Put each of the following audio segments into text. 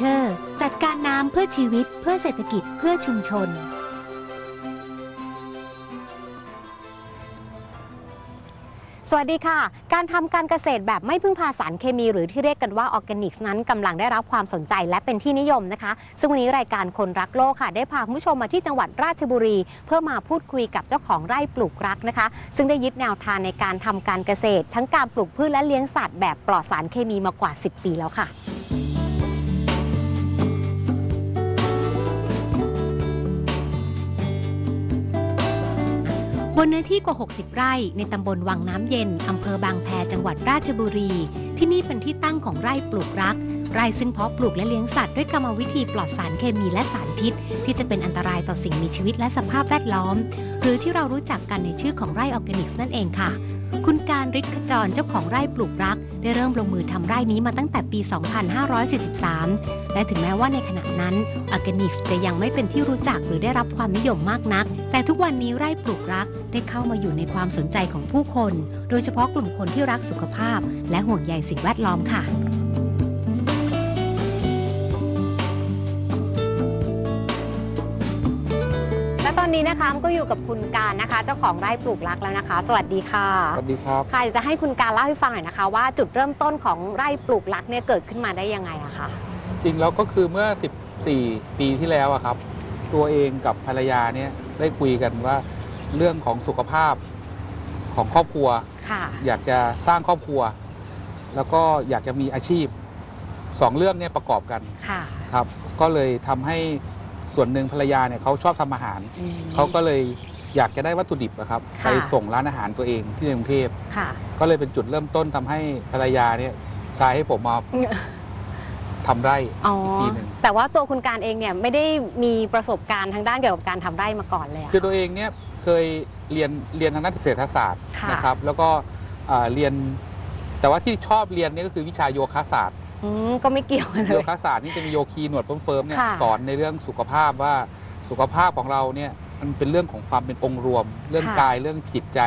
t e r จัดการน้ำเพื่อชีวิต เพื่อเศรษฐกิจ เพื่อชุมชน สวัสดีค่ะ การทำการเกษตรแบบไม่พึ่งพาสารเคมีหรือที่เรียกกันว่าออร์แกนิกส์นั้นกำลังได้รับความสนใจและเป็นที่นิยมนะคะ ซึ่งวันนี้รายการคนรักโลกค่ะ ได้พาคุณผู้ชมมาที่จังหวัดราชบุรี เพื่อมาพูดคุยกับเจ้าของไร่ปลูกรักนะคะ ซึ่งได้ยึดแนวทางในการทำการเกษตร ทั้งการปลูกพืชและเลี้ยงสัตว์แบบปลอดสารเคมีมากว่า 10 ปีแล้วค่ะ บนเนื้อที่กว่า 60 ไร่ ในตำบลวังน้ำเย็น อำเภอบางแพจังหวัดราชบุรี ที่นี่เป็นที่ตั้งของไร่ปลูกรัก ไร่ซึ่งเพาะปลูกและเลี้ยงสัตว์ด้วยกรรมวิธีปลอดสารเคมีและสารพิษ ที่จะเป็นอันตรายต่อสิ่งมีชีวิตและสภาพแวดล้อม หรือที่เรารู้จักกันในชื่อของไร่ออร์แกนิกส์นั่นเองค่ะ คุณการฤทธิ์ขจรเจ้าของไร่ปลูกรัก ได้เริ่มลงมือทำไร่นี้มาตั้งแต่ปี 2543 และถึงแม้ว่าในขณะนั้นออร์แกนิกจะยังไม่เป็นที่รู้จักหรือได้รับความนิยมมากนัก แต่ทุกวันนี้ไร่ปลูกรักได้เข้ามาอยู่ในความสนใจของผู้คน โดยเฉพาะกลุ่มคนที่รักสุขภาพ และห่วงใยสิ่งแวดล้อมค่ะ อนนี้นะคะก็อยู่กับคุณการนะคะ เจ้าของไร่ปลูกรักแล้วนะคะ สวัสดีค่ะสวัสดีครับค่ะอยากจะให้คุณการเล่าให้ฟังหน่อยนะคะ ว่าจุดเริ่มต้นของไร่ปลูกรักเนี่ยเกิดขึ้นมาได้ยังไงอะคะจริงแล้วก็คือเมื่อ 14 ปีที่แล้วอะครับ ตัวเองกับภรรยาเนี่ยได้คุยกันว่าเรื่องของสุขภาพของครอบครัวค่ะอยากจะสร้างครอบครัว แล้วก็อยากจะมีอาชีพสองเรื่องเนี่ยประกอบกันค่ะครับ ก็เลยทำให้ ส่วนหนึ่งภรรยาเนี่ยเขาชอบทำอาหาร อืม เขาก็เลยอยากจะได้วัตถุดิบนะครับค่ะ ไปส่งร้านอาหารตัวเองที่กรุงเทพค่ะ ก็เลยเป็นจุดเริ่มต้นทำให้ภรรยาเนี่ยใช้ให้ผมมาทำไร่ อ๋อ อีกทีหนึ่ง แต่ว่าตัวคุณการเองเนี่ยไม่ได้มีประสบการณ์ทางด้านเกี่ยวกับการทำไร่มาก่อนเลยอะ คือตัวเองเนี่ยเคยเรียนเรียนทางด้านเศรษฐศาสตร์ค่ะ นะครับ แล้วก็อ่าเรียนแต่ว่าที่ชอบเรียนเนี่ยก็คือวิชาโยคะศาสตร์ อืมก็ไม่เกี่ยวกันเลโยย คะศาสตร์นี่จะมีโยคีหนวดเฟิร์มๆเนี่ยค่ะ สอนในเรื่องสุขภาพว่าสุขภาพของเราเนี่ยมันเป็นเรื่องของความเป็นองค์รวม เรื่องกายเรื่องจิตใจ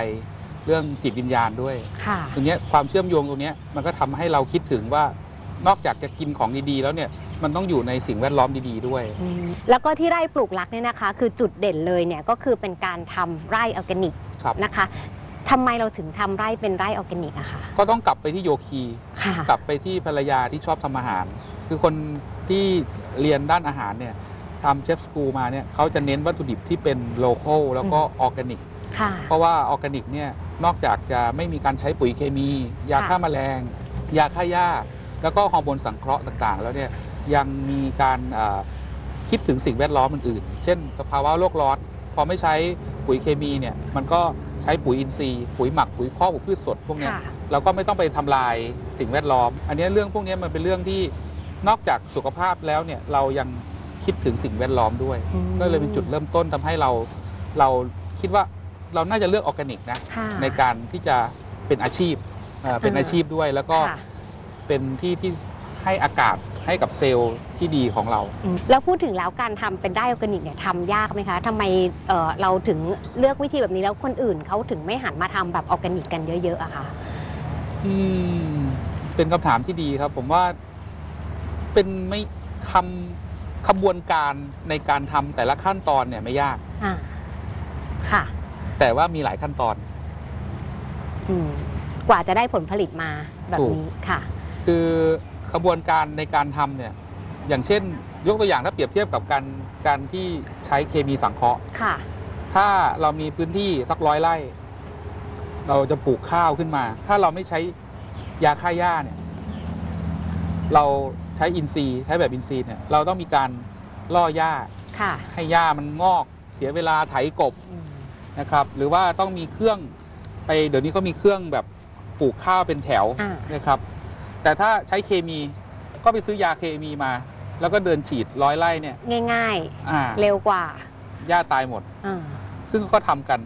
เรื่องจิตวิญญาณด้วย ค่ะ ตรงเนี้ยความเชื่อมโยงตรงเนี้ยมันก็ทำให้เราคิดถึงว่านอกจากจะกินของดีๆ แล้วเนี่ยมันต้องอยู่ในสิ่งแวดล้อมดีๆด้วย อืมแล้วก็ที่ไร่ปลูกรักเนี่ยนะคะ คือจุดเด่นเลยเนี่ยก็คือเป็นการทำไร่ออร์แกนิกครับ นะคะ ทำไมเราถึงทำไร่เป็นไร่ออร์แกนิกอะคะก็ต้องกลับไปที่โยคี ค่ะ กลับไปที่ภรรยาที่ชอบทำอาหาร คือคนที่เรียนด้านอาหารเนี่ยทำเชฟสกูลมาเนี่ยเขาจะเน้นวัตถุดิบที่เป็นโลคอลแล้วก็ออร์แกนิก ค่ะ เพราะว่าออร์แกนิกเนี่ยนอกจากจะไม่มีการใช้ปุ๋ยเคมี ยาค่ะฆ่าแมลง ยาฆ่าหญ้า แล้วก็ฮอร์โมนสังเคราะห์ต่างๆ แล้วเนี่ยยังมีการเอ่อคิดถึงสิ่งแวดล้อมอื่นๆ เช่น สภาวะโลกร้อน พอไม่ใช้ปุ๋ยเคมีเนี่ยมันก็ ใช้ปุ๋ยอินทรีย์ปุ๋ยหมักปุ๋ยคอกปุ๋ยพืชสดพวกเนี้ยค่ะ เราก็ไม่ต้องไปทำลายสิ่งแวดล้อม อันนี้เรื่องพวกนี้มันเป็นเรื่องที่นอกจากสุขภาพแล้วเนี่ยเรายังคิดถึงสิ่งแวดล้อมด้วย อืมก็เลยเป็นจุดเริ่มต้นทำให้เราเราคิดว่าเราน่าจะเลือกออร์แกนิกนะ ค่ะ ในการที่จะเป็นอาชีพเอ่อเป็นอ่าอาชีพด้วย แล้วก็ค่ะ เป็นที่ที่ให้อากาศ ให้กับเซลล์ที่ดีของเราอืมแล้วพูดถึงแล้วการทำเป็นไร่ออร์แกนิกเนี่ยทำยากไหมคะทำไมเอ่อเราถึงเลือกวิธีแบบนี้แล้วคนอื่นเขาถึงไม่หันมาทำแบบออร์แกนิกกันเยอะๆอะคะอืมเป็นคำถามที่ดีครับ ผมว่าเป็นไม่คำขบวนการในการทำแต่ละขั้นตอนเนี่ยไม่ยากอ่าค่ะ แต่ว่ามีหลายขั้นตอนอืมกว่าจะได้ผลผลิตมาแบบถูกนี้ค่ะ คือ ขบวนการในการทำเนี่ยอย่างเช่น ยกตัวอย่างถ้าเปรียบเทียบกับการการที่ใช้เคมีสังเคราะห์ ค่ะ ถ้าเรามีพื้นที่สักร้อยไร่ เราจะปลูกข้าวขึ้นมา ถ้าเราไม่ใช้ยาฆ่าหญ้าเนี่ย เราใช้อินทรีย์ใช้แบบอินทรีย์เนี่ยเราต้องมีการล่อหญ้าค่ะให้หญ้ามันงอก เสียเวลาไถกบอืมนะครับ หรือว่าต้องมีเครื่องไปเดี๋ยวนี้ก็มีเครื่องแบบปลูกข้าวเป็นแถวอ่า นะครับ แต่ถ้าใช้เคมีก็ไปซื้อยาเคมีมา แล้วก็เดินฉีดร้อยไร่เนี่ยง่ายอ่าๆ เร็วกว่าหญ้าตายหมด อ่า ซึ่งก็ทำกัน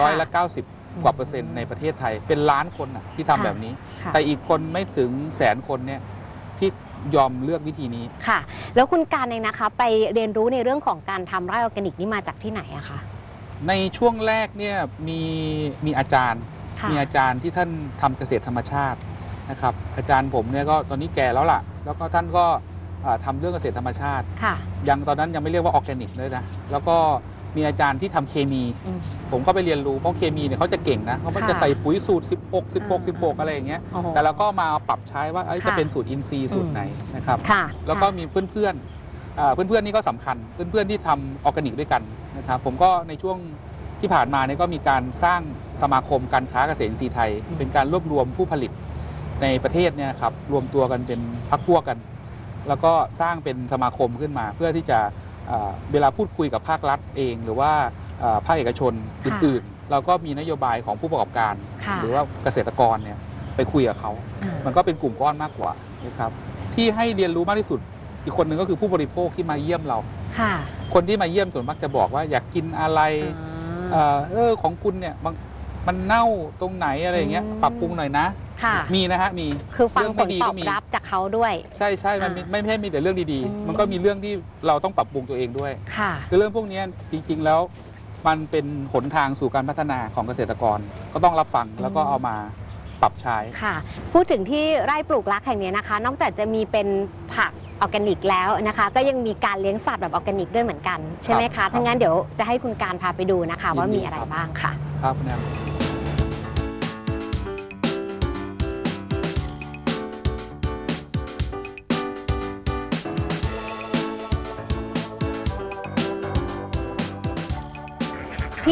ร้อยละอืม90 กว่าเปอร์เซ็นต์ในประเทศไทย เป็นล้านคนน่ะที่ทำค่ะ แบบนี้ ค่ะ แต่อีกคนไม่ถึงแสนคนเนี่ยที่ยอมเลือกวิธีนี้ ค่ะ แล้วคุณการเองนะคะ ไปเรียนรู้ในเรื่องของการทำไร่ออร์แกนิกนี่มาจากที่ไหนอะคะในช่วงแรกเนี่ยมีมีอาจารย์ ค่ะมีอาจารย์ที่ท่านทำเกษตรธรรมชาติ นะครับอาจารย์ผมเนี่ยก็ตอนนี้แก่แล้วล่ะ แล้วก็ท่านก็อ่าทำเรื่องเกษตรธรรมชาติค่ะยังตอนนั้นยังไม่เรียกว่าออร์แกนิกเลยนะแล้วก็มีอาจารย์ที่ทำเคมีอืมผมก็ไปเรียนรู้เพราะเคมีเนี่ยเขาจะเก่งนะเขาก็ค่ะจะใส่ปุ๋ยสูตร 16อ่า16 16 อะไรอย่างเงี้ยโอ้โหแต่เราก็มาปรับใช้ว่าเอ้ยค่ะจะเป็นสูตรอินทรีย์สูตรไหนนะครับค่ะแล้วก็มีเพื่อนๆอ่าเพื่อนๆนี่ก็สำคัญเพื่อนๆที่ทำออร์แกนิกด้วยกันนะครับผมก็ในช่วงที่ผ่านมาเนี่ยก็มีการสร้างสมาคมการค้าเกษตรอินทรีย์ไทยอืมเป็นการรวบรวมผู้ผลิต ในประเทศเนี่ยครับรวมตัวกันเป็นพักพวกกัน แล้วก็สร้างเป็นสมาคมขึ้นมา เพื่อที่จะอ่าเวลาพูดคุยกับภาครัฐเอง หรือว่าอ่าภาคเอกชนอื่นๆ เราก็มีนโยบายของผู้ประกอบการค่ะหรือว่าเกษตรกรเนี่ยไปคุยกับเขาอ่ามันก็เป็นกลุ่มก้อนมากกว่านะครับที่ให้เรียนรู้มากที่สุด อีกคนหนึ่งก็คือผู้บริโภคที่มาเยี่ยมเราค่ะ คนที่มาเยี่ยมส่วนมากจะบอกว่าอยากกินอะไรเอ่อเออของคุณเนี่ยมันมันเน่าตรงไหนอะไรอย่างเงี้ยอืมปรับปรุงหน่อยนะ ค่ะ มีนะฮะมีคือฟังเรื่องผไม่ลดีตก็อบมีรับจากเขาด้วย ใช่ใช่มันไม่อ่าไม่ใช่มีแต่เรื่องดีอืมๆมันก็มีเรื่องที่เราต้องปรับปรุงตัวเองด้วยค่ะคือเรื่องพวกเนี้ยจริง ๆ แล้วมันเป็นหนทางสู่การพัฒนาของเกษตรกร ก็ต้องรับฟังแล้วก็เอามาปรับใช้ค่ะ พูดถึงที่ไร่ปลูกรักแห่งนี้นะคะ นอกจากจะมีเป็นผักออร์แกนิกแล้วนะคะ ก็ยังมีการเลี้ยงสัตว์แบบออร์แกนิกด้วยเหมือนกัน ใช่ไหมครัคะบถ้างั้นเดี๋ยวจะให้คุณการพาไปดูนะคะ ว่ายินดีมีอะไรครับบ้างค่ะ ครับคุณ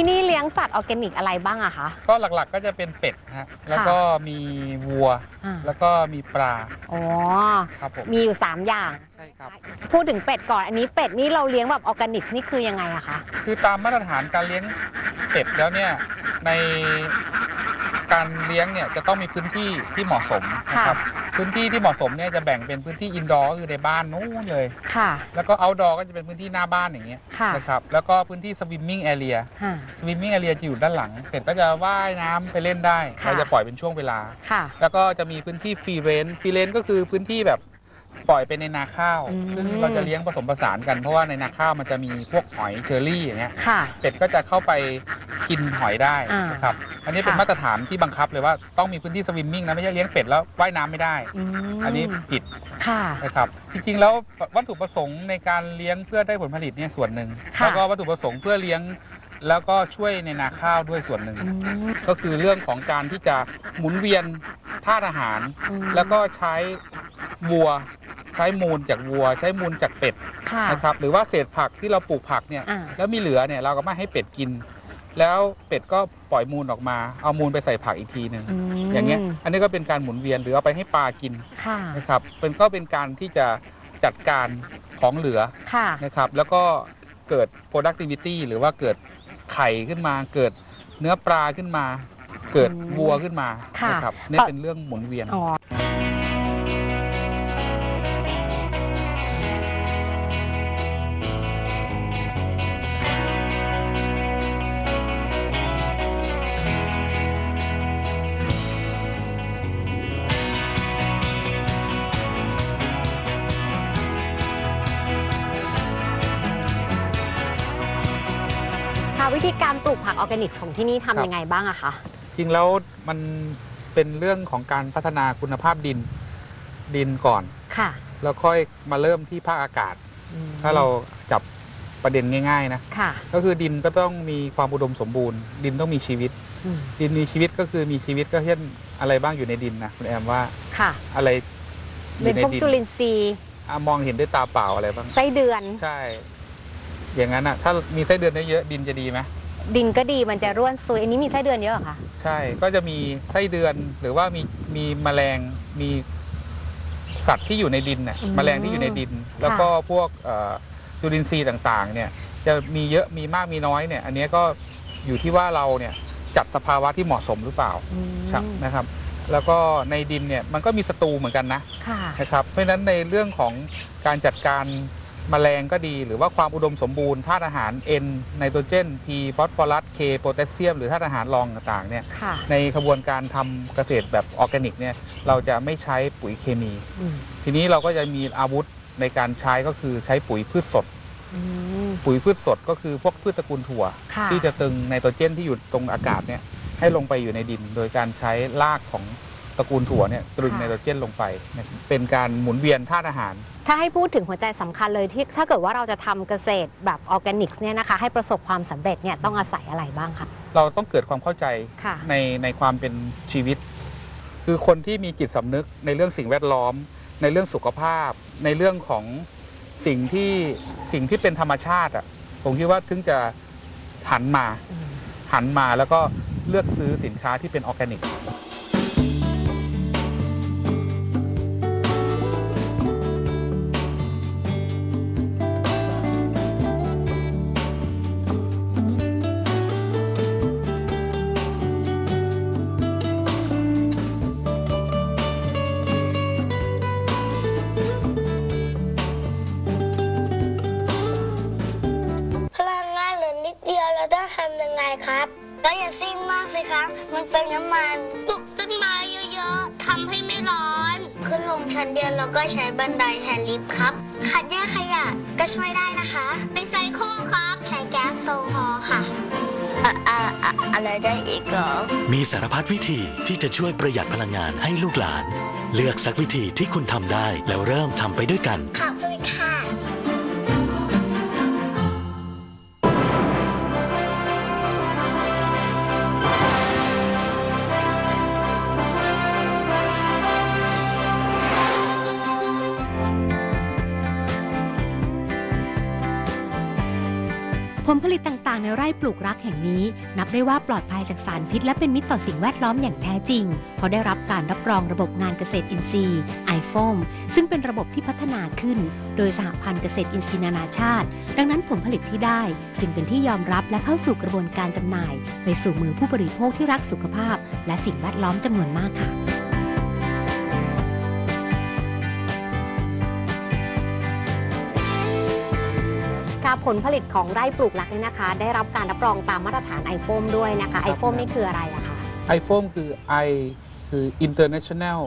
ที่นี่เลี้ยงสัตว์ออร์แกนิกอะไรบ้างอะคะ ก็หลักๆก็จะเป็นเป็ดฮะ แล้วก็มีวัว อ่า แล้วก็มีปลาอ๋อ ครับผม มีอยู่ 3 อย่าง ใช่ครับ พูดถึงเป็ดก่อน อันนี้เป็ดนี่เราเลี้ยงแบบออร์แกนิกนี่คือยังไงอะคะ คือตามมาตรฐานการเลี้ยงเป็ดแล้วเนี่ย ในการเลี้ยงเนี่ยจะต้องมีพื้นที่ที่เหมาะสมนะครับ พื้นที่ที่เหมาะสมเนี่ยจะแบ่งเป็นพื้นที่อินดอร์ก็คือในบ้านนู้นเลย ค่ะ แล้วก็เอาท์ดอร์ก็จะเป็นพื้นที่หน้าบ้านอย่างเงี้ยค่ะนะครับแล้วก็พื้นที่สวิมมิ่งแอเรียค่ะ สวิมมิ่งแอเรียจะอยู่ด้านหลังเป็ดก็จะว่ายน้ำไปเล่นได้ค่ะ เราจะปล่อยเป็นช่วงเวลา ค่ะ แล้วก็จะมีพื้นที่ฟรีเรนฟรีเรนก็คือพื้นที่แบบ ปล่อยไปในนาข้าว อืม ซึ่งเราจะเลี้ยงผสมผสานกันเพราะว่าในนาข้าวมันจะมีพวกหอยเชอรี่อย่างเงี้ยค่ะ เป็ดก็จะเข้าไปกินหอยได้อ่านนะครับอันนี้เป็นค่ะ มาตรฐานที่บังคับเลยว่าต้องมีพื้นที่สวิมมิ่งนะไม่ใช่เลี้ยงเป็ดแล้วว่ายน้ำไม่ได้ มอันนี้ผิดค่ะ นะครับจริงๆแล้ววัตถุประสงค์ในการเลี้ยงเพื่อได้ผลผลิตเนี่ยส่วนหนึ่งค่ะ แล้วก็วัตถุประสงค์เพื่อเลี้ยง แล้วก็ช่วยในนาข้าวด้วยส่วนหนึ่ง อืมก็คือเรื่องของการที่จะหมุนเวียนธาตุอาหาร อืมแล้วก็ใช้วัว ใช้มูลจากวัว ใช้มูลจากเป็ดค่ะ นะครับหรือว่าเศษผักที่เราปลูกผักเนี่ยอ่า แล้วมีเหลือเนี่ยเราก็มาให้เป็ดกิน แล้วเป็ดก็ปล่อยมูลออกมาเอามูลไปใส่ผักอีกทีหนึ่งมอย่างเงี้ยอันนี้ก็เป็นการหมุนเวียนหรือเอาไปให้ปลากินค่ะ นะครับเป็นก็เป็นการที่จะจัดการของเหลือ ค่ะ นะครับแล้วก็เกิด productivity หรือว่าเกิดไข่ขึ้นมา เกิดเนื้อปลาขึ้นมา เกิดอืมวัวขึ้นมาค่ะนะครับนี่ต่อเป็นเรื่องหมุนเวียน อ๋อ วิธีการปลูกผักออร์แกนิกของที่นี่ครับทำยังไงบ้างอะคะจริงแล้วมันเป็นเรื่องของการพัฒนาคุณภาพดินดินก่อน ค่ะแล้วค่อยมาเริ่มที่ภาคอากาศ อืมถ้าเราจับประเด็นง่าย ๆ นะ ค่ะก็คือดินก็ต้องมีความอุดมสมบูรณ์ ดินต้องมีชีวิต อืมดินมีชีวิตก็คือมีชีวิตก็เช่นอะไรบ้างอยู่ในดินนะคุณแอมว่าค่ะ อะไรอเป็นยู่ในพวกดินจุลินทรีย์อะมองเห็นด้วยตาเปล่าอะไรบ้าง ไส้เดือน ใช่ อย่างนั้นอะถ้ามีไส้เดือนเยอะๆดินจะดีไหมดินก็ดีมันจะร่วนซุยอันนี้มีไส้เดือนเยอะเหรอคะใช่ก็จะมีไส้เดือนหรือว่ามีมีแมลงมีสัตว์ที่อยู่ในดินน่ะอืมแมลงที่อยู่ในดิน แล้วก็พวกเอ่อจุลินทรีย์ต่างๆ เนี่ย จะมีเยอะมีมากมีน้อยเนี่ย อันเนี้ยก็อยู่ที่ว่าเราเนี่ยจัดสภาวะที่เหมาะสมหรือเปล่าอืมครับนะครับ แล้วก็ในดินเนี่ยมันก็มีศัตรูเหมือนกันนะค่ะ นะครับเพราะฉะนั้นในเรื่องของการจัดการ แมลงก็ดี หรือว่าความอุดมสมบูรณ์ธาตุอาหาร N ไนโตรเจน P ฟอสฟอรัส K โพแทสเซียม หรือธาตุอาหารรองต่างๆเนี่ยค่ะ ในขบวนการทำเกษตรแบบออร์แกนิกเนี่ยเราจะไม่ใช้ปุ๋ยเคมี อืมทีนี้เราก็จะมีอาวุธในการใช้ก็คือใช้ปุ๋ยพืชสด อืม ปุ๋ยพืชสดก็คือพวกพืชตระกูลถั่ว ค่ะที่จะตึงไนโตรเจนที่อยู่ตรงอากาศเนี่ยให้ลงไปอยู่ในดิน โดยการใช้รากของ ตระกูลถั่วเนี่ยตรึงค่ะไนโตรเจนลงไปนะครับเป็นการหมุนเวียนธาตุอาหาร ถ้าให้พูดถึงหัวใจสำคัญเลยที่ถ้าเกิดว่าเราจะทำเกษตรแบบออร์แกนิกเนี่ยนะคะให้ประสบความสำเร็จเนี่ยต้องอาศัยอะไรบ้างคะเราต้องเกิดความเข้าใจค่ะในในความเป็นชีวิต คือคนที่มีจิตสำนึกในเรื่องสิ่งแวดล้อม ในเรื่องสุขภาพ ในเรื่องของสิ่งที่สิ่งที่เป็นธรรมชาติอะผมคิดว่าถึงจะหันมาหันมาแล้วก็เลือกซื้อสินค้าที่เป็นออร์แกนิก เดียวเราต้องทำยังไงครับ ก็อย่าซิ่งมากสิคะมันเป็นน้ำมันปลูกต้นไม้เยอะๆทำให้ไม่ร้อน ขึ้นลงชั้นเดียวแล้วก็ใช้บันไดแทนลิฟต์ครับคัดแยกขยะก็ช่วยได้นะคะรีไซเคิลครับ ใช้แก๊สโซฮอล์ค่ะอะอะอะอะไรได้อีกเหรอ มีสารพัดวิธีที่จะช่วยประหยัดพลังงานให้ลูกหลาน เลือกสักวิธีที่คุณทำได้แล้วเริ่มทำไปด้วยกันขอบคุณค่ะ ผลผลิตต่างๆ ในไร่ปลูกรักแห่งนี้ นับได้ว่าปลอดภัยจากสารพิษ และเป็นมิตรต่อสิ่งแวดล้อมอย่างแท้จริง เพราะได้รับการรับรองระบบงานเกษตรอินทรีย์ iFOAM ซึ่งเป็นระบบที่พัฒนาขึ้น โดยสหพันธ์เกษตรอินทรีย์นานาชาติ ดังนั้นผลผลิตที่ได้ จึงเป็นที่ยอมรับและเข้าสู่กระบวนการจำหน่าย ไปสู่มือผู้บริโภคที่รักสุขภาพ และสิ่งแวดล้อมจำนวนมากค่ะ ผลผลิตของไร่ปลูกรักเนี่ยนะคะ ได้รับการรับรองตามมาตรฐานไอโฟมด้วยนะคะคไอรับโฟมนี่คืออะไรอะคะ iFOAM คือ I คือ International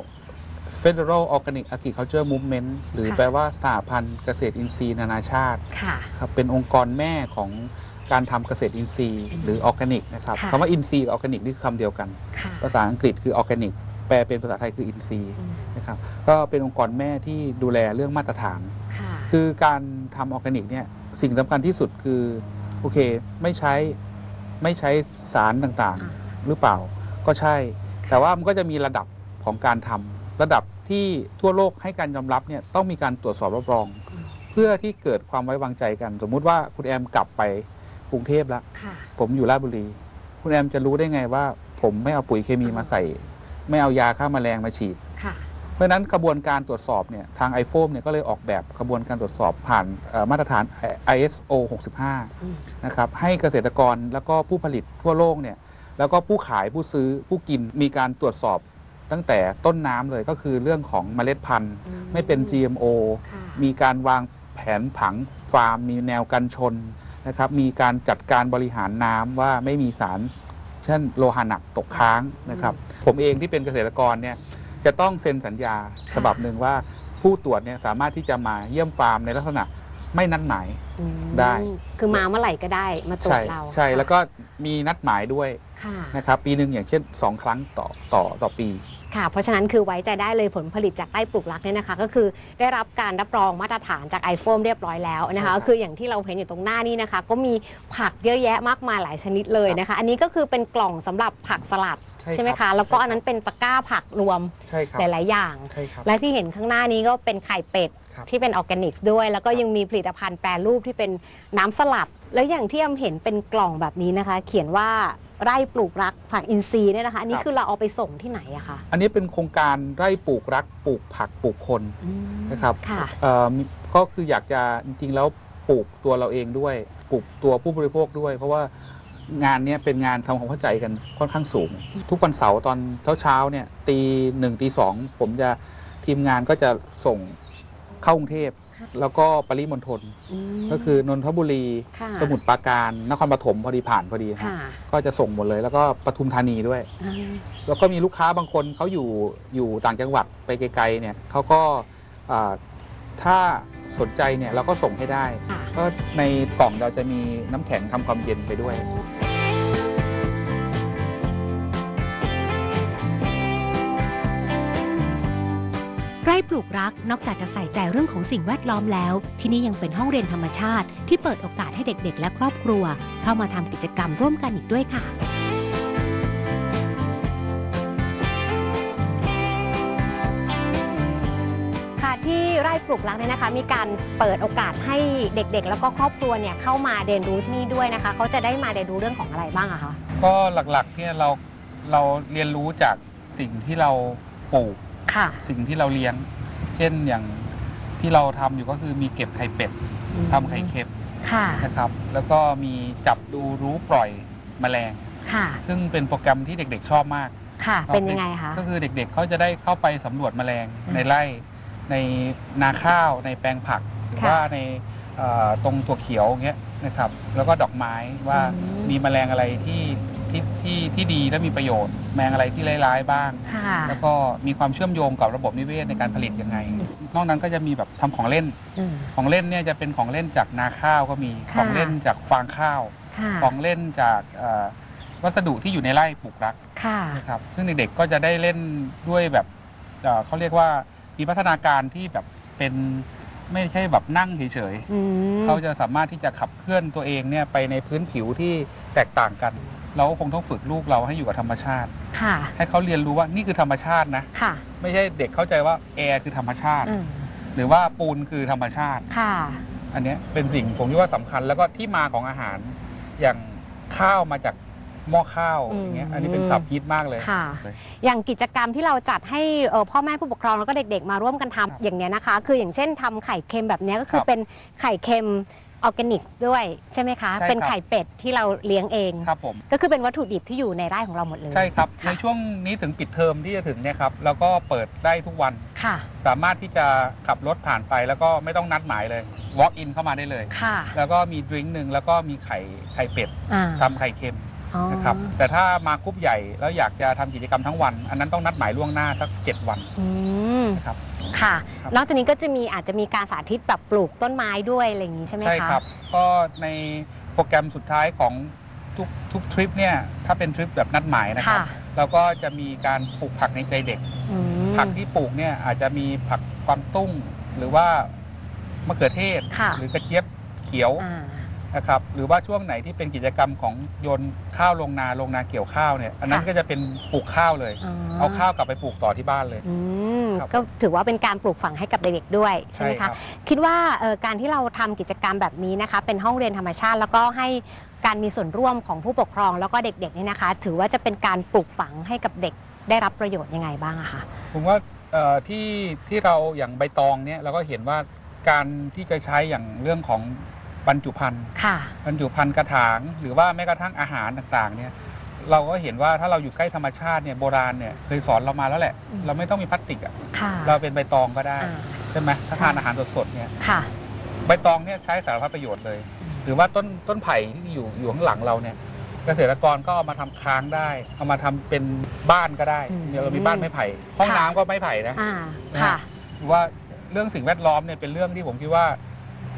Federal Organic Agriculture Movement หรือค่ะแปลว่าสหพันธ์เกษตรอินทรีย์นานาชาติค่ะครับเป็นองค์กรแม่ของการทำเกษตรอินทรีย์หรือออร์แกนิกนะครับค่ะคำว่าอินทรีย์กับออร์แกนิกนี่คือคำเดียวกันค่ะภาษาอังกฤษคือออร์แกนิกแปลเป็นภาษาไทยคืออินทรีย์อืมนะครับก็เป็นองค์กรแม่ที่ดูแลเรื่องมาตรฐานค่ะคือการทำออร์แกนิกเนี่ย สิ่งสำคัญที่สุดคือโอเคไม่ใช้ไม่ใช้สารต่างอ่าๆหรือเปล่าก็ใช่ แต่ว่ามันก็จะมีระดับของการทำระดับที่ทั่วโลกให้การยอมรับเนี่ยต้องมีการตรวจสอบรับรอง เพื่อที่เกิดความไว้วางใจกัน สมมุติว่าคุณแอมกลับไปกรุงเทพแล้วค่ะ ผมอยู่ราชบุรี คุณแอมจะรู้ได้ไงว่า ผมไม่เอาปุ๋ยเคมีมาใส่ ไม่เอายาฆ่าแมลงมาฉีด ค่ะเพ ราะฉะนั้นกระบวนการตรวจสอบเนี่ยทาง i p h o n e เนี่ยก็เลยออกแบบกระบวนการตรวจสอบผ่านเอ่อมาตรฐาน ISO อืม65 นะครับให้เกษตรกรแล้วก็ผู้ผลิตทั่วโลกเนี่ยแล้วก็ผู้ขายผู้ซื้อผู้กินมีการตรวจสอบตั้งแต่ต้นน้ำเลยก็คือเรื่องของเมล็ดพันธุ์อืมไม่เป็น GMO ค่ะมีการวางแผนผังฟาร์ม มีแนวกันชนนะครับมีการจัดการบริหารน้ำว่าไม่มีสาร เช่นโลหะหนักตกค้างนะครับผมเองที่เป็นเกษตรกรเนี่ย จะต้องเซ็นสัญญาฉบับหนึ่งว่าผู้ตรวจเนี่ยสามารถที่จะมาเยี่ยมฟาร์มในลักษณะไม่นัดหมายอืมได้ คือมาเมื่อไหร่ก็ได้มาตรวใช่จเราใช่ค่ะแล้วก็มีนัดหมายด้วยค่ะนะครับปีหนึ่งอย่างเช่น 2 ครั้งต่อต่อต่อปีค่ะ เพราะฉะนั้นคือไว้ใจได้เลยผลผลิตจากไร่ปลูกรักเนี่ยนะคะ ก็คือได้รับการรับรองมาตรฐานจากไอโฟมเรียบร้อยแล้วนะใช่ครัคะบก็คืออย่างที่เราเห็นอยู่ตรงหน้านี้นะคะ ก็มีผักเยอะแยะมากมายหลายชนิดเลยนะคะ อันนี้ก็คือเป็นกล่องสำหรับผักสลัด ใช่ไหมรัคะบแล้วก็อันนั้นเป็นตะกร้าผักรวมใช่ครับหลาย ๆ อย่าง ใช่ครับ และที่เห็นข้างหน้านี้ก็เป็นไข่เป็ดครับที่เป็นออร์แกนิกด้วย แล้วก็ครับยังมีผลิตภัณฑ์แปรรูปที่เป็นน้ำสลัด แล้วอย่างที่อำเห็นเป็นกล่องแบบนี้นะคะ เขียนว่าไร่ปลูกรักผักอินทรีย์เนี่ยนะคะ อันนี้คือเราเอาไปส่งที่ไหนอะคะอันนี้เป็นโครงการไร่ปลูกรักปลูกผักปลูกคนนะครับค่ะ เอ่อมีก็คืออยากจะจริงๆแล้วปลูกตัวเราเองด้วย ปลูกตัวผู้บริโภคด้วย เพราะว่า งานเนี้ยเป็นงานทำความเข้าใจกันค่อนข้างสูง ทุกวันเสาร์ตอนเช้าๆเนี่ยตีหนึ่งตีสองผมจะทีมงานก็จะส่งเข้ากรุงเทพ ค่ะแล้วก็ปริมณฑลมก็คือนนทบุรี ค่ะ สมุทรปราการนครปฐมพอดีผ่านพอดีครับค่ะก็จะส่งหมดเลย แล้วก็ปทุมธานีด้วย อ่าแล้วก็มีลูกค้าบางคนเขาอยู่อยู่ต่างจังหวัดไปไกลๆเนี่ยเขาก็อ่าถ้าสนใจเนี่ยเราก็ส่งให้ได้ ค่ะ ก็ในกล่องเราจะมีน้ำแข็งทำความเย็นไปด้วย ปลูกรัก นอกจากจะใส่ใจเรื่องของสิ่งแวดล้อมแล้ว ที่นี่ยังเป็นห้องเรียนธรรมชาติ ที่เปิดโอกาสให้เด็กๆ และครอบครัว เข้ามาทำกิจกรรมร่วมกันอีกด้วยค่ะค่ะที่ไร่ปลูกรักเนี่ยนะคะ มีการเปิดโอกาสให้เด็กๆ แล้วก็ครอบครัวเนี่ยเข้ามาเรียนรู้ที่นี่ด้วยนะคะ เขาจะได้มาเรียนรู้เรื่องของอะไรบ้างอะคะก็หลักๆเนี่ยเราเราเรียนรู้จากสิ่งที่เราปลูกค่ะสิ่งที่เราเลี้ยงเช่นอย่างที่เราทำอยู่ก็คือมีเก็บไข่เป็ดทำไข่เค็มค่ะ นะครับ แล้วก็มีจับดูรู้ปล่อยแมลง ค่ะ ซึ่งเป็นโปรแกรมที่เด็ก ๆ ชอบมาก ค่ะ เป็นยังไงคะ ก็คือเด็กๆ เขาจะได้เข้าไปสำรวจแมลงอืมในไร่ ในนาข้าว ในแปลงผัก หรือค่ะว่าในเอ่อตรงตัวเขียวอย่างเงี้ยนะครับ แล้วก็ดอกไม้ว่าอืม มีแมลงอะไรที่ ที่ที่ที่ดีและมีประโยชน์ แมลงอะไรที่ร้ายๆบ้าง ค่ะ แล้วก็มีความเชื่อมโยงกับระบบนิเวศในการผลิตยังไง นอกนั้นก็จะมีแบบทำของเล่น อืม ของเล่นเนี่ยจะเป็นของเล่นจากนาข้าวก็มี ค่ะ ของเล่นจากฟางข้าว ค่ะ ของเล่นจากเอ่อวัสดุที่อยู่ในไร่ปลูกรักค่ะ นะครับ ซึ่งเด็กๆก็จะได้เล่นด้วยแบบเอ่อเขาเรียกว่ามีพัฒนาการที่แบบเป็นไม่ใช่แบบนั่งเฉยอืม ๆเขาจะสามารถที่จะขับเคลื่อนตัวเองเนี่ยไปในพื้นผิวที่แตกต่างกัน เราก็คงต้องฝึกลูกเราให้อยู่กับธรรมชาติ ค่ะ ให้เขาเรียนรู้ว่านี่คือธรรมชาตินะ ค่ะ ไม่ใช่เด็กเข้าใจว่าแอร์คือธรรมชาติ อืมหรือว่าปูนคือธรรมชาติ ค่ะ อันเนี้ยเป็นสิ่งผมคิดว่าสำคัญแล้วก็ที่มาของอาหาร อย่างข้าวมาจากหม้อข้าวอืม อย่างเงี้ยอันนี้เป็นศัพท์ฮิตมากเลย ค่ะ เลยอย่างกิจกรรมที่เราจัดให้เอ่อพ่อแม่ผู้ปกครองแล้วก็เด็กๆมาร่วมกันทำครับอย่างเนี้ยนะคะ คืออย่างเช่นทำไข่เค็มแบบเนี้ยก็คือครับเป็นไข่เค็ม ออร์แกนิกด้วยใช่ไหมคะ ใช่ครับ เป็นไข่เป็ดที่เราเลี้ยงเอง ครับผม ก็คือเป็นวัตถุดิบที่อยู่ในไร่ของเราหมดเลยใช่ครับค่ะในช่วงนี้ถึงปิดเทอมที่จะถึงเนี่ยครับแล้วก็เปิดได้ทุกวัน ค่ะ สามารถที่จะขับรถผ่านไปแล้วก็ไม่ต้องนัดหมายเลย walk in เข้ามาได้เลย ค่ะแล้วก็มีดริงก์หนึ่งแล้วก็มีไข่ไข่เป็ดอ่าทำไข่เค็มอ๋อนะครับแต่ถ้ามากรุ๊ปใหญ่แล้วอยากจะทำกิจกรรมทั้งวัน อันนั้นต้องนัดหมายล่วงหน้าสัก 7 วันอืมนะครับ ค่ะครับนอกจากนี้ก็จะมีอาจจะมีการสาธิตแบบปลูกต้นไม้ด้วยอะไรอย่างนี้ใช่ไหมคะ ใช่ครับ ก็ในโปรแกรมสุดท้ายของทุกทุกทริปเนี่ยถ้าเป็นทริปแบบนัดหมายนะครับค่ะ เราก็จะมีการปลูกผักในใจเด็ก อืม ผักที่ปลูกเนี่ยอาจจะมีผักกวางตุ้ง หรือว่ามะเขือเทศ ค่ะ หรือกระเจี๊ยบเขียว อ่า นะครับหรือว่าช่วงไหนที่เป็นกิจกรรมของโยนข้าวลงนาลงนาเกี่ยวข้าวเนี่ยอันนั้นค่ะก็จะเป็นปลูกข้าวเลยเอาข้าวกลับไปปลูกต่อที่บ้านเลย อืมครับ ก็ถือว่าเป็นการปลูกฝังให้กับเด็กๆด้วยใช่ไหมครัคะบคิดว่าเอ่อการที่เราทำกิจกรรมแบบนี้นะคะ เป็นห้องเรียนธรรมชาติ แล้วก็ให้การมีส่วนร่วมของผู้ปกครองแล้วก็เด็กๆนี่นะคะ ถือว่าจะเป็นการปลูกฝังให้กับเด็กได้รับประโยชน์ยังไงบ้างอะคะ ผมว่าเอ่อที่ที่เราอย่างใบตองเนี่ยเราก็เห็นว่าการที่จะใช้อย่างเรื่องของ บรรจุภัณฑ์ค่ะ บรรจุภัณฑ์กระถาง หรือว่าแม้กระทั่งอาหารต่างๆเนี่ยเราก็เห็นว่าถ้าเราอยู่ใกล้ธรรมชาติเนี่ยโบราณเนี่ยเคยสอนเรามาแล้วแหละ อืม เราไม่ต้องมีพลาสติกอะค่ะเราเป็นใบตองก็ได้ อ่าใช่ไหมถ้าใช่ทานอาหารสดๆเนี่ยค่ะใบตองเนี่ยใช้สารพัดประโยชน์เลย หรือว่าต้นต้นไผ่ที่อยู่อยู่ข้างหลังเราเนี่ย เกษตรกรก็เอามาทำค้างได้ เอามาทำเป็นบ้านก็ได้อืมเนี่ยเรามีบ้านไม้ไผ่ ห้องค่ะน้ำก็ไม้ไผ่นะ อ่านะค่ะหรือว่าเรื่องสิ่งแวดล้อมเนี่ยเป็นเรื่องที่ผมคิดว่า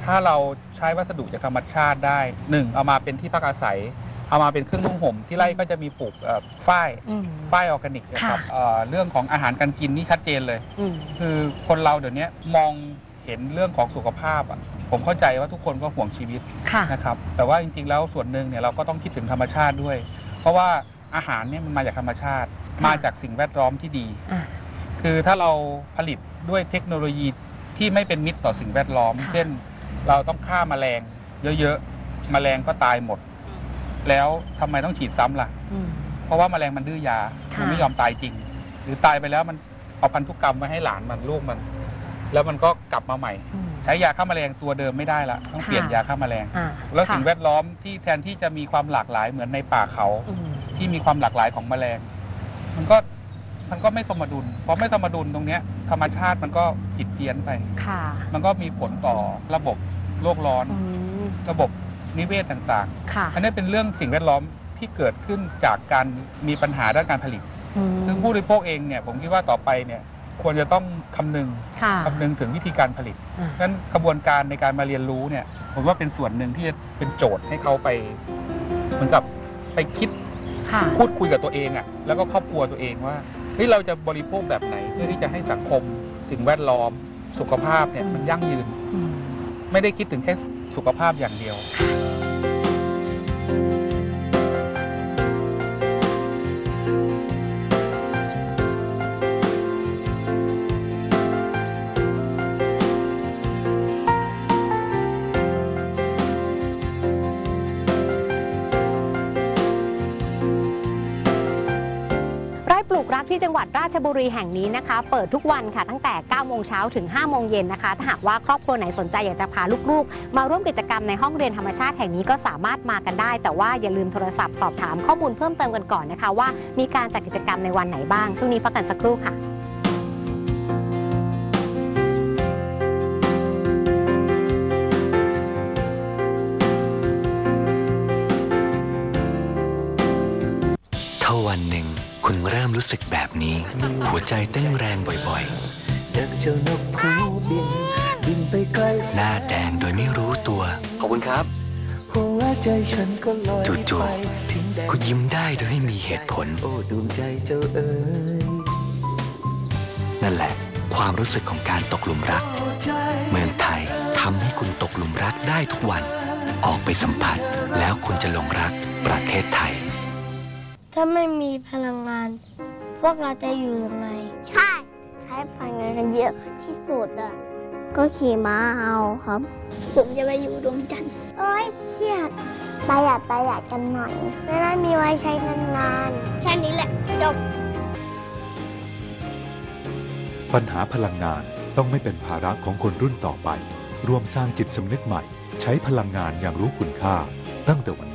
ถ้าเราใช้วัสดุจากธรรมชาติได้หนึ่งเอามาเป็นที่พักอาศัย เอามาเป็นเครื่องนุ่งห่มที่ไร่ก็จะมีปลูกเอ่อฝ้ายอืม ฝ้ายออร์แกนิกนะครับค่ะ เอ่อเรื่องของอาหารการกินนี่ชัดเจนเลย อืม คือคนเราเดี๋ยวนี้มองเห็นเรื่องของสุขภาพอะผมเข้าใจว่าทุกคนก็ห่วงชีวิต ค่ะ นะครับแต่ว่าจริงๆ แล้วส่วนหนึ่งเนี่ยเราก็ต้องคิดถึงธรรมชาติด้วย เพราะว่าอาหารเนี่ยมันมาจากธรรมชาติ ค่ะมาจากสิ่งแวดล้อมที่ดี อ่าคือถ้าเราผลิตด้วยเทคโนโลยีที่ไม่เป็นมิตรต่อสิ่งแวดล้อม ค่ะ เช่น เราต้องฆ่าแมลง เยอะๆแมลงก็ตายหมด แล้วทำไมต้องฉีดซ้ำล่ะอืมเพราะว่าแมลงมันดื้อยาค่ะมันไม่ยอมตายจริง หรือตายไปแล้วมันเอาพันธุกรรมมาให้หลานมันลูกมัน แล้วมันก็กลับมาใหม่อืมใช้ยาฆ่าแมลงตัวเดิมไม่ได้ละต้องค่ะเปลี่ยนยาฆ่าแมลงอ่าแล้วสิ่งค่ะแวดล้อมที่แทนที่จะมีความหลากหลายเหมือนในป่าเขาอืมที่มีความหลากหลายของแมลง มันก็ มันก็ไม่สมดุลพอไม่สมดุลตรงเนี้ยธรรมชาติมันก็ผิดเพี้ยนไป ค่ะมันก็มีผลต่อระบบโลกร้อน อืมระบบนิเวศต่างค่ะๆ อันนี้เป็นเรื่องสิ่งแวดล้อมที่เกิดขึ้นจากการมีปัญหาด้านการผลิต อืมซึ่งผู้บริโภคเองเนี่ยผมคิดว่าต่อไปเนี่ยควรจะต้องคำนึงค่ะคำนึงถึงวิธีการผลิตอ่านั้นกระบวนการในการมาเรียนรู้เนี่ยผมว่าเป็นส่วนหนึ่งที่จะเป็นโจทย์ให้เขาไปเหมือนกับไปคิดค่ะพูดคุยกับตัวเองอะ่ะแล้วก็ครอบครัวตัวเองว่า เฮ้ยเราจะบริโภคแบบไหนเพื่อที่จะให้สังคม สิ่งแวดล้อม สุขภาพเนี่ยมันยั่งยืนอืมไม่ได้คิดถึงแค่สุขภาพอย่างเดียว รักที่จังหวัดราชบุรีแห่งนี้นะคะ เปิดทุกวันค่ะตั้งแต่ 9 โมงเช้าถึง 5 โมงเย็นนะคะ ถ้าหากว่าครอบครัวไหนสนใจอยากจะพาลูกๆ มาร่วมกิจกรรมในห้องเรียนธรรมชาติแห่งนี้ก็สามารถมากันได้ แต่ว่าอย่าลืมโทรศัพท์สอบถามข้อมูลเพิ่มเติมกันก่อนนะคะ ว่ามีการจัดกิจกรรมในวันไหนบ้าง ช่วงนี้พักกันสักครู่ค่ะ ริ่มรู้สึกแบบนี้ หัวใจเต้นแรงบ่อยดังเจ้านกผู้บินบินไปไกลๆหน้าแดงโดยไม่รู้ตัว ขอบคุณครับหัวใจฉันก็ลอยจู่ไปถึงแดนก็ยิ้มได้โดยไม่มีเหตุผลโอ้ดวงใจเจ้าเอ๋ยนั่นแหละ ความรู้สึกของการตกหลุมรักใจเมืองไทยทำให้คุณตกหลุมรักได้ทุกวัน ออกไปสัมผัสแล้วคุณจะหลงรักประเทศไทย ถ้าไม่มีพลังงาน พวกเราจะอยู่ยังไง ใช่ ใช้พลังงานกันเยอะที่สุดอะ ก็ขี่ม้าเอาครับ ผมจะไปอยู่ดวงจันทร์โอ้ยเครียดประหยัดประหยัดกันหน่อยไม่ได้มีไว้ใช้นานๆแค่นี้แหละ จบ ปัญหาพลังงานต้องไม่เป็นภาระของคนรุ่นต่อไป ร่วมสร้างจิตสำนึกใหม่ ใช้พลังงานอย่างรู้คุณค่า ตั้งแต่วัน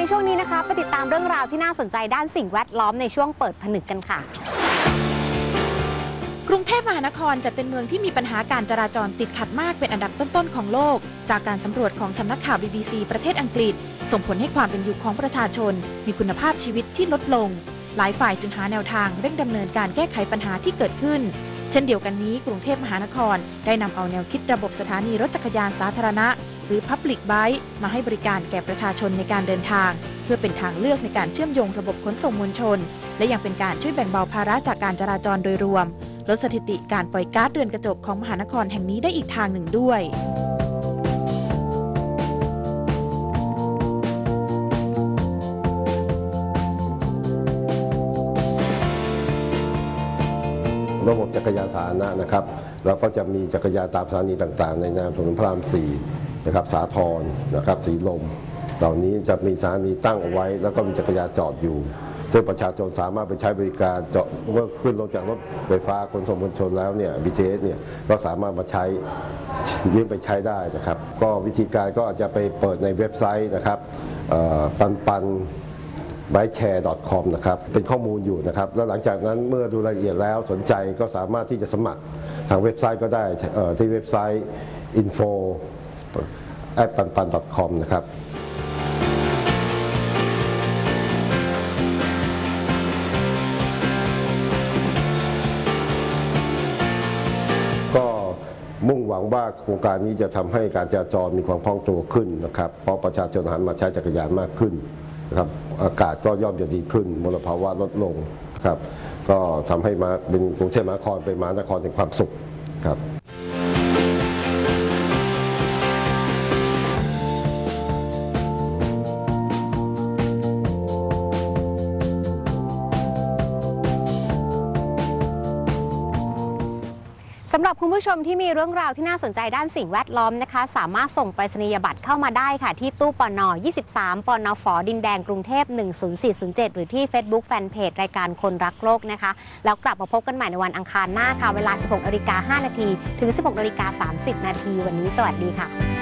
ในช่วงนี้นะคะไปติดตามเรื่องราวที่น่าสนใจด้านสิ่งแวดล้อมในช่วงเปิดผนึกกันค่ะ กรุงเทพมหานครจะเป็นเมืองที่มีปัญหาการจราจรติดขัดมากเป็นอันดับต้นๆของโลก จากการสำรวจของสำนักข่าว BBC ประเทศอังกฤษ ส่งผลให้ความเป็นอยู่ของประชาชน มีคุณภาพชีวิตที่ลดลง หลายฝ่ายจึงหาแนวทางเร่งดำเนินการแก้ไขปัญหาที่เกิดขึ้น เช่นเดียวกันนี้ กรุงเทพมหานครได้นำเอาแนวคิดระบบสถานีรถจักรยานสาธารณะ หรือ Public Bike มาให้บริการแก่ประชาชนในการเดินทาง เพื่อเป็นทางเลือกในการเชื่อมโยงระบบขนส่งมวลชน และยังเป็นการช่วยแบ่งเบาภาระจากการจราจรโดยรวม ลดสถิติการปล่อยก๊าซเรือนกระจกของมหานครแห่งนี้ได้อีกทางหนึ่งด้วยระบบจักรยานสาธารณะนะครับ เราก็จะมีจักรยานตามสถานีต่างๆ ในนามถนนพระรามสี่ นะครับสาทรนะครับสีลม เหล่านี้จะมีสถานีตั้งเอาไว้ แล้วก็มีจักรยานจอดอยู่ ซึ่งประชาชนสามารถไปใช้บริการจอดเมื่อขึ้นลงจากรถไฟฟ้าขนส่งมวลชนแล้วเนี่ย BTS เนี่ยก็สามารถมาใช้ยืมไปใช้ได้นะครับ ก็วิธีการก็อาจจะไปเปิดในเว็บไซต์นะครับปันปัน b i c h a r e c o m นะครับ เป็นข้อมูลอยู่นะครับ แล้วหลังจากนั้นเมื่อดูรายละเอียดแล้วสนใจก็สามารถที่จะสมัครทางเว็บไซต์ก็ได้ที่เว็บไซต์ info at p a n p a n com นะครับก็มุ่งหวังว่าโครงการนี้จะทำให้การจราจรมีความคล่องตัวขึ้นนะครับเพราะประชาชนหันมาใช้จักรยานมากขึ้นนะครับอากาศก็ย่อมจะดีขึ้นมลภาวะลดลงครับก็ทำให้มาเป็นกรุงเทพมหานครเป็นมหานครแห่งความสุขครับ คุณผู้ชมที่มีเรื่องราวที่น่าสนใจด้านสิ่งแวดล้อมนะคะ สามารถส่งไปรษณียบัตรเข้ามาได้ค่ะ ที่ตู้ปน 23 ปนฝดินแดงกรุงเทพ 10407 หรือที่ Facebook Fanpage รายการคนรักโลกนะคะ แล้วกลับมาพบกันใหม่ในวันอังคารหน้าค่ะ เวลา 16นาฬิกา5นาทีถึง 16นาฬิกา30 นาทีวันนี้สวัสดีค่ะ